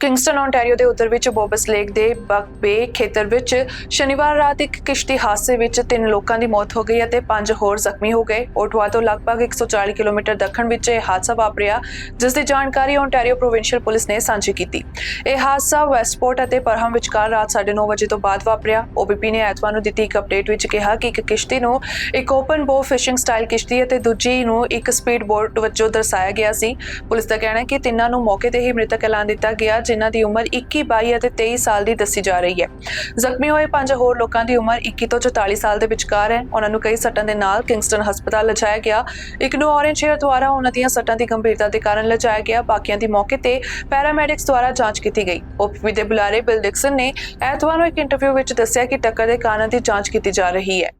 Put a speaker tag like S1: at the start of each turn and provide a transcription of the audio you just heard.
S1: Kingston Ontario ਦੇ ਉੱਤਰ ਵਿੱਚ ਬੋਬਸ lake ਦੇ ਬਕ ਬੇ ਖੇਤਰ ਵਿੱਚ ਸ਼ਨੀਵਾਰ ਰਾਤ ਇੱਕ ਕਿਸ਼ਤੀ ਹਾਦਸੇ ਵਿੱਚ ਤਿੰਨ ਲੋਕਾਂ ਦੀ ਮੌਤ ਹੋ ਗਈ ਅਤੇ ਪੰਜ ਹੋਰ ਜ਼ਖਮੀ ਹੋ ਗਏ। ਓਟਵਾ ਤੋਂ ਲਗਭਗ 140 ਕਿਲੋਮੀਟਰ ਦੱਖਣ ਵਿੱਚ ਇਹ ਹਾਦਸਾ ਵਾਪਰਿਆ, ਜਿਸ ਦੀ ਜਾਣਕਾਰੀ ਓਨਟਾਰੀਓ ਪ੍ਰੋਵਿੰਸ਼ੀਅਲ ਪੁਲਿਸ ਨੇ ਸਾਂਝੀ ਕੀਤੀ। ਇਹ ਹਾਦਸਾ ਵੈਸਟਪੋਰਟ ਅਤੇ ਪਰਹਮ ਵਿਚਕਾਰ ਰਾਤ 9:30 ਵਜੇ ਤੋਂ ਬਾਅਦ ਵਾਪਰਿਆ। ਓਬੀਪੀ ਨੇ ਐਤਵਾਰ ਨੂੰ ਦਿੱਤੀ ਇੱਕ ਅਪਡੇਟ ਵਿੱਚ ਕਿਹਾ ਕਿ ਇੱਕ ਕਿਸ਼ਤੀ ਨੂੰ ਇੱਕ ਓਪਨ ਬੋ ਫਿਸ਼ਿੰਗ ਸਟਾਈਲ ਕਿਸ਼ਤੀ ਅਤੇ ਦੂਜੀ ਨੂੰ ਇੱਕ ਸਪੀਡ ਬੋਟ ਵਜੋਂ ਦਰਸਾਇਆ ਗਿਆ ਸੀ। ਪੁਲਿਸ ਦਾ ਕਹਿਣਾ ਹੈ ਕਿ ਤਿੰਨਾਂ ਨੂੰ ਮੌਕੇ ਤੇ ਹੀ ਮ੍ਰਿਤਕ ਐਲਾਨ ਦਿੱਤਾ ਗਿਆ ਜਿਨ੍ਹਾਂ ਦੀ ਉਮਰ 21 22 ਅਤੇ 23 ਸਾਲ ਦੀ ਦੱਸੀ ਜਾ ਰਹੀ ਹੈ। ਜ਼ਖਮੀ ਹੋਏ ਪੰਜ ਹੋਰ ਲੋਕਾਂ ਦੀ ਉਮਰ 21 ਤੋਂ 44 ਸਾਲ ਦੇ ਵਿਚਕਾਰ ਹੈ। ਉਹਨਾਂ ਨੂੰ ਕਈ ਸੱਟਾਂ ਦੇ ਨਾਲ ਕਿੰਗਸਟਨ ਹਸਪਤਾਲ ਲਿਜਾਇਆ ਗਿਆ। ਇੱਕ ਨੂੰ ਔਰੇਂਜ ਹੇਅਰ ਦੁਆਰਾ ਉਹਨਾਂ ਦੀਆਂ ਸੱਟਾਂ ਦੀ ਗੰਭੀਰਤਾ ਦੇ ਕਾਰਨ ਲਿਜਾਇਆ ਗਿਆ। ਬਾਕੀਆਂ ਦੀ ਮੌਕੇ ਤੇ ਪੈਰਾਮੈਡਿਕਸ ਦੁਆਰਾ ਜਾਂਚ ਕੀਤੀ ਗਈ। ਓਪੀਪੀ ਦੇ ਬੁਲਾਰੇ ਬਿਲ ਡਿਕਸਨ ਨੇ ਐਤਵਾਰ ਨੂੰ ਇੱਕ ਇੰਟਰਵਿਊ ਵਿੱਚ ਦੱਸਿਆ ਕਿ ਟੱਕਰ ਦੇ ਕਾਰਨ ਦੀ ਜਾਂਚ ਕੀਤੀ ਜਾ ਰਹੀ ਹੈ।